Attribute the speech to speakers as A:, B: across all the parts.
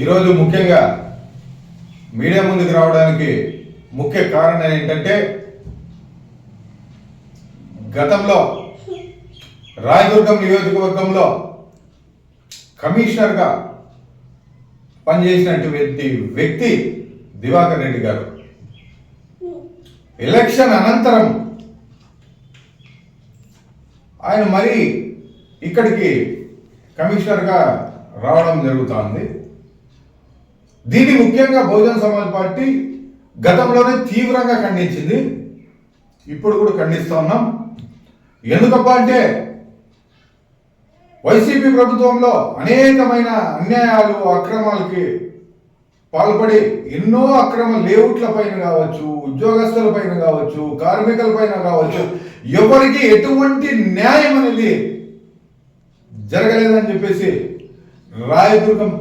A: ఈరోజు ముఖ్యంగా మీడియా ముందుకు రావడానికి ముఖ్య కారణం ఏంటంటే గతంలో రాయదుర్గం నియోజకవర్గంలో కమిషనర్గా పనిచేసినటువంటి వ్యక్తి దివాకర్ రెడ్డి గారు. ఎలక్షన్ అనంతరం ఆయన మరి ఇక్కడికి కమిషనర్గా రావడం జరుగుతోంది. దీన్ని ముఖ్యంగా బహుజన్ సమాజ్ పార్టీ గతంలోనే తీవ్రంగా ఖండించింది. ఇప్పుడు కూడా ఖండిస్తూ ఉన్నాం. ఎందుకప్ప అంటే వైసీపీ ప్రభుత్వంలో అనేకమైన అన్యాయాలు అక్రమాలకి పాల్పడి ఎన్నో అక్రమ లేఅవుట్ల పైన కావచ్చు ఉద్యోగస్తుల పైన కావచ్చు కార్మికుల పైన కావచ్చు ఎవరికి ఎటువంటి న్యాయం అనేది జరగలేదని చెప్పేసి రాయదుర్గం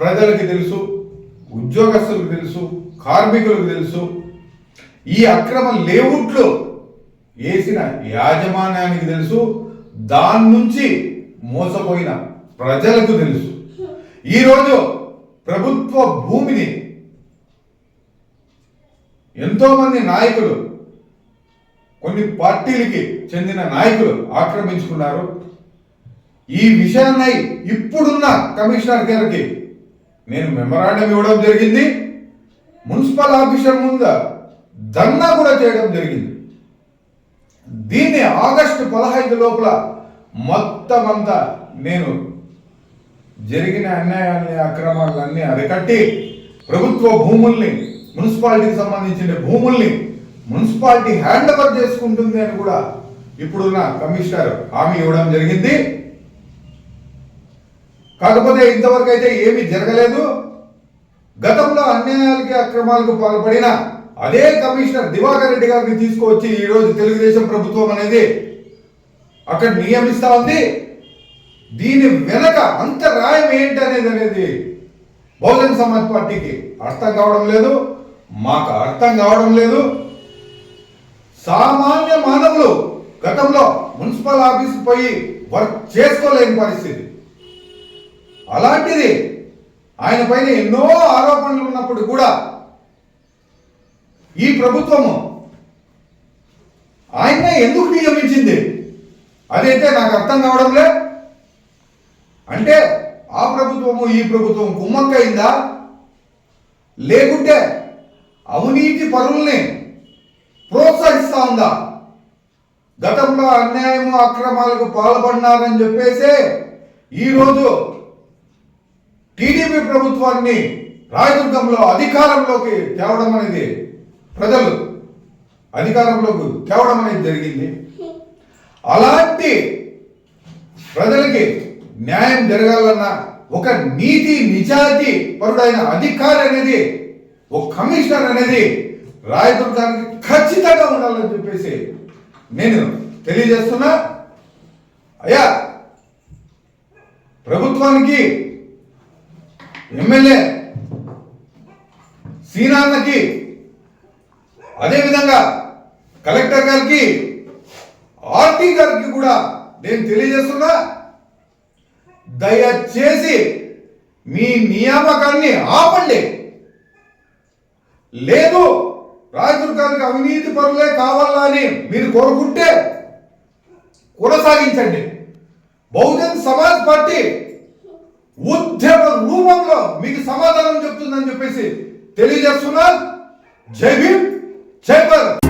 A: ప్రజలకి తెలుసు. ఉద్యోగస్తులకు తెలుసు కార్మికులకు తెలుసు. ఈ అక్రమ లేఅవుట్లు వేసిన యాజమాన్యానికి తెలుసు దాని నుంచి మోసపోయిన ప్రజలకు తెలుసు. ఈరోజు ప్రభుత్వ భూమిని ఎంతోమంది నాయకులు కొన్ని పార్టీలకి చెందిన నాయకులు ఆక్రమించుకున్నారు. ఈ విషయాన్ని ఇప్పుడున్న కమిషనర్ గారికి నేను మెమరాండం ఇవ్వడం జరిగింది. మున్సిపల్ ఆఫీసర్ ముందు ధర్నా కూడా చేయడం జరిగింది. దీన్ని ఆగస్టు పదహైదు లోపల మొత్తం అంతా నేను జరిగిన అన్యాయాన్ని అక్రమాలన్నీ అరికట్టి ప్రభుత్వ భూముల్ని మున్సిపాలిటీకి సంబంధించిన భూముల్ని మున్సిపాలిటీ హ్యాండ్ ఓవర్ చేసుకుంటుంది అని కూడా ఇప్పుడున్న కమిషనర్ హామీ ఇవ్వడం జరిగింది. కాకపోతే ఇంతవరకు అయితే ఏమీ జరగలేదు. గతంలో అన్యాయాలకి అక్రమాలకు పాల్పడిన అదే కమిషనర్ దివాకర్ రెడ్డి గారిని తీసుకువచ్చి ఈరోజు తెలుగుదేశం ప్రభుత్వం అనేది అక్కడ నియమిస్తా ఉంది. దీని వెనక అంతరాయం ఏంటి అనేది అనేది బహుజన్ సమాజ్ పార్టీకి అర్థం కావడం లేదు. మాకు అర్థం కావడం లేదు. సామాన్య మానవులు గతంలో మున్సిపల్ ఆఫీస్ పోయి వర్క్ చేసుకోలేని పరిస్థితి. అలాంటిది ఆయన పైన ఎన్నో ఆరోపణలు ఉన్నప్పుడు కూడా ఈ ప్రభుత్వము ఆయన ఎందుకు నియమించింది? అదైతే నాకు అర్థం కావడం లే. అంటే ఆ ప్రభుత్వము ఈ ప్రభుత్వం కుమ్మక్కయిందా లేకుంటే అవినీతి పరుల్ని ప్రోత్సహిస్తా ఉందా? గతంలో అన్యాయము అక్రమాలకు పాల్పడినారని చెప్పేసి ఈరోజు టీడీపీ ప్రభుత్వాన్ని రాయదుర్గంలో అధికారంలోకి తేవడం అనేది ప్రజలు అధికారంలోకి తేవడం అనేది జరిగింది. అలాంటి ప్రజలకి న్యాయం జరగాలన్న ఒక నీతి నిజాయితీ పరుడైన అధికారి అనేది ఒక కమిషనర్ అనేది రాయదుర్గానికి ఖచ్చితంగా ఉండాలని చెప్పేసి నేను తెలియజేస్తున్నా. అయ్యా ప్రభుత్వానికి ఎమ్మెల్యే సీనాన్నకి అదేవిధంగా కలెక్టర్ గారికి ఆర్టీ గారికి కూడా నేను తెలియజేస్తున్నా దయచేసి మీ నియామకాన్ని ఆపండి. లేదు రాయదుర్గానికి అవినీతి పరులే కావాలని మీరు కోరుకుంటే కొనసాగించండి. బహుజన్ సమాజ్ పార్టీ ఉద్యమ రూపంలో మీకు సమాధానం చెప్తుందని చెప్పేసి తెలియజేస్తున్నా జై భీమ్ జై భారత్.